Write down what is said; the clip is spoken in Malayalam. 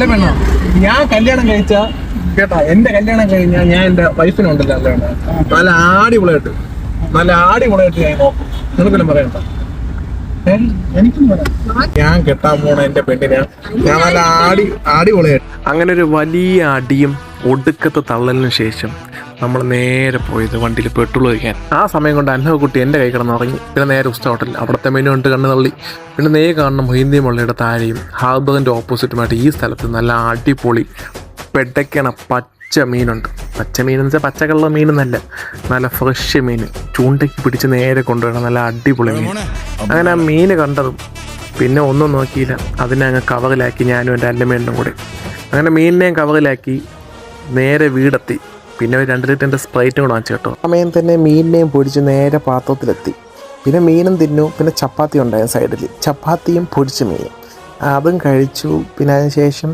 അല്ല പെണ്ണോ ഞാൻ കല്യാണം കഴിച്ച കേട്ടാ എന്റെ കല്യാണം കഴിഞ്ഞാൽ ഞാൻ എന്റെ വൈഫിനുണ്ടല്ലോ അല്ല നല്ല ആടിപൊളിയായിട്ട് നല്ല ആടിപൊളിയായിട്ട് ഞാൻ നോക്കും. നിനക്കെല്ലാം പറയണ്ട ഞാൻ കെട്ടാൻ പോണ എന്റെ പെണ്ണിനെ ഞാൻ നല്ല ആടി ആടിപൊളിയായിട്ട്. അങ്ങനെ ഒരു വലിയ അടിയും ഒടുക്കത്തെ തള്ളലിന് ശേഷം നമ്മൾ നേരെ പോയത് വണ്ടിയിൽ പെട്രോൾ ഒഴിക്കാൻ. ആ സമയം കൊണ്ട് അന്നോ കുട്ടി എന്റെ കൈ കിടന്ന് ഉറങ്ങി പിന്നെ നേരെ ഉസ്ത ഹോട്ടലിൽ. അവിടുത്തെ മെനു ഉണ്ട് കണ്ണ് തള്ളി. പിന്നെ നേരെ കാണുന്ന മൊഹിന്ദി മുള്ളയുടെ താഴെയും ഹാർബറിന്റെ ഓപ്പോസിറ്റുമായിട്ട് ഈ സ്ഥലത്ത് നല്ല അടിപൊളി പെട്ടക്കണ പച്ച മീനുണ്ട്. പച്ച മീൻ എന്ന് വെച്ചാൽ പച്ചക്കള്ള മീൻ മീനൊന്നല്ല നല്ല ഫ്രഷ് മീൻ. ചൂണ്ടയ്ക്ക് പിടിച്ച് നേരെ കൊണ്ടുവരണം നല്ല അടിപൊളി മീൻ. അങ്ങനെ ആ മീൻ കണ്ടതും പിന്നെ ഒന്നും നോക്കിയില്ല. അതിനെ അങ്ങ് കവറിലാക്കി ഞാനും എന്റെ അല്ലമ്മേണ്ടും കൂടെ. അങ്ങനെ മീനിനെയും കവറിലാക്കി നേരെ വീടെത്തി. പിന്നെ ഒരു രണ്ട് ലിറ്ററിന്റെ സ്പ്രൈറ്റും കൂടെ വാങ്ങിച്ചു കേട്ടോ. സമയം തന്നെ മീനിനെയും പൊടിച്ച് നേരെ പാത്രത്തിലെത്തി. പിന്നെ മീനും തിന്നു. പിന്നെ ചപ്പാത്തി ഉണ്ടായ സൈഡിൽ ചപ്പാത്തിയും പൊടിച്ച മീനും അതും കഴിച്ചു. പിന്നെ അതിന് ശേഷം